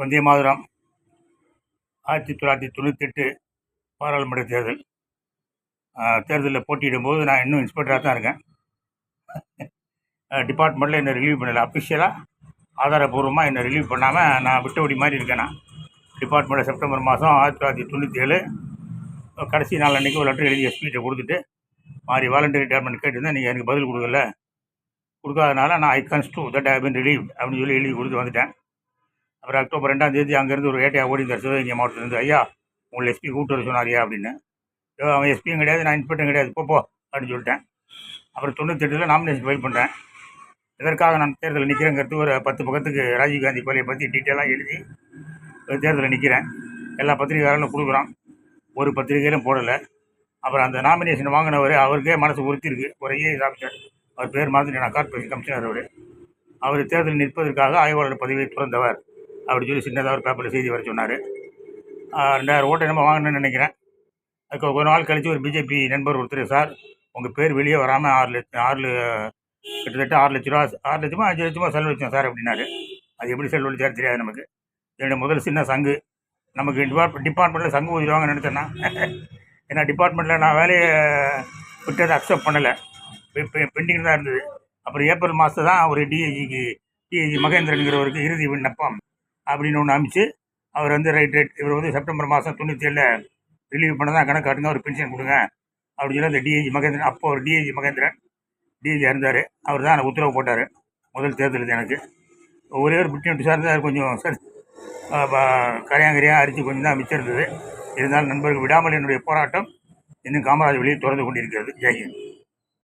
வந்தே மாதரம். ஆயிரத்தி தொள்ளாயிரத்தி தொண்ணூத்தெட்டு பாராளுமன்ற தேர்தல். தேர்தலில் போட்டியிடும்போது நான் இன்னும் இன்ஸ்பெக்டராக தான் இருக்கேன். டிபார்ட்மெண்ட்டில் என்னை ரிலீவ் பண்ணலை. அஃபிஷியலாக ஆதாரபூர்வமாக என்னை ரிலீவ் பண்ணாமல் நான் விட்டபடி மாதிரி இருக்கேன் நான். டிபார்ட்மெண்ட்டில் செப்டம்பர் மாதம் ஆயிரத்தி தொள்ளாயிரத்தி தொண்ணூற்றி ஏழு கடைசி நாள் அன்றைக்கி ஒரு லெட்டர் எழுதி எஸ்பிகிட்ட கொடுத்துட்டு மாதிரி வாலண்டரி ரிட்டையர்மெண்ட் கேட்டிருந்தேன். நீங்கள் எனக்கு பதில் கொடுக்கல. கொடுக்காதனால நான் I construe that have been relieve அப்படின்னு சொல்லி எழுதி கொடுத்து வந்துட்டேன். அப்புறம் அக்டோபர் ரெண்டாம் தேதி அங்கேருந்து ஒரு ஏட்டையா ஓடி இருந்தார் சிவகங்கை மாவட்டத்துலேருந்து ஐயா உங்களை எஸ்பி கூப்பிட்டு வர சொன்னாரியா அப்படின்னு. ஐயோ, அவன் எஸ்பியும் கிடையாது நான் இன்ஸ்பெக்டரும் கிடையாது போ போ அப்படின்னு சொல்லிட்டேன். அப்புறம் தொண்ணூத்தெட்டில் நாமினேஷன் ஃபைல் பண்ணுறேன் இதற்காக நான் தேர்தலில் நிற்கிறேங்கிறது ஒரு பத்து பக்கத்துக்கு ராஜீவ்காந்தி கொலையை பற்றி டீட்டெயிலாக எழுதி தேர்தலில் நிற்கிறேன் எல்லா பத்திரிகையாளர்களும் கொடுக்குறோம். ஒரு பத்திரிகையிலும் போடலை. அப்புறம் அந்த நாமினேஷன் வாங்கினவர் அவருக்கே மனசு உறுத்திருக்கு ஒரு ஐஏஎஸ் ஆஃபீஸர் அவர் பேர் மாதிரி நான் கார்பரேஷன் கமிஷனர் அவர். அவர் தேர்தலில் நிற்பதற்காக ஆய்வாளர் பதவியை துறந்தவர். அப்படி சொல்லி சின்னதாக ஒரு பேப்பரில் செய்தி வர சொன்னார். ரெண்டாயிரம் ஓட்டை என்னமோ வாங்கணும்னு நினைக்கிறேன். அதுக்கு ஒரு நாள் கழித்து ஒரு பிஜேபி நண்பர் ஒருத்தர் சார் உங்கள் பேர் வெளியே வராமல் ஆறு லட்சம் ஆறு கிட்டத்தட்ட ஆறு லட்ச ரூபா ஆறு லட்சமா அஞ்சு லட்சமா செலவழிச்சோம் சார் அப்படின்னாரு. அது எப்படி செலவழிச்சாரு தெரியாது நமக்கு. என்னுடைய முதல் சின்ன சங்கு. நமக்கு டிபார்ட் டிபார்ட்மெண்ட்டில் சங்கு ஊதிடுவாங்கன்னு நினச்சேன்னா ஏன்னா டிபார்ட்மெண்ட்டில் நான் வேலையை விட்டதை அக்செப்ட் பண்ணலை. பெண்டிங் தான் இருந்தது. அப்புறம் ஏப்ரல் மாதம் தான் ஒரு டிஐஜிக்கு டிஐஜி மகேந்திரனுங்கிறவருக்கு இறுதி விண்ணப்பம். அப்படின்னு ஒன்று அமைச்சு அவர் வந்து ரைட் ரைட் இவர் வந்து செப்டம்பர் மாதம் தொண்ணூற்றி ஏழில் ரிலீவ் பண்ண தான் கணக்கு காட்டுங்க ஒரு பென்ஷன் கொடுங்க அப்படின்னு சொல்லி அந்த டிஐஜி மகேந்திரன் அப்போ ஒரு டிஐஜி மகேந்திரன் டிஐஜி இருந்தார் அவர் தான் எனக்கு உத்தரவு போட்டார் முதல் தேர்தல் எனக்கு. ஒரே ஒரு பிட்டி சார் தான் கொஞ்சம் சார். கரையாங்கரையாக அரிச்சு கொஞ்சம் தான் மிச்சம் இருந்தது. இருந்தாலும் நண்பர்கள் விடாமல் என்னுடைய போராட்டம் இன்னும் காமராஜ் வழியில் தொடர்ந்து கொண்டிருக்கிறது. ஜெய்ஹிந்த்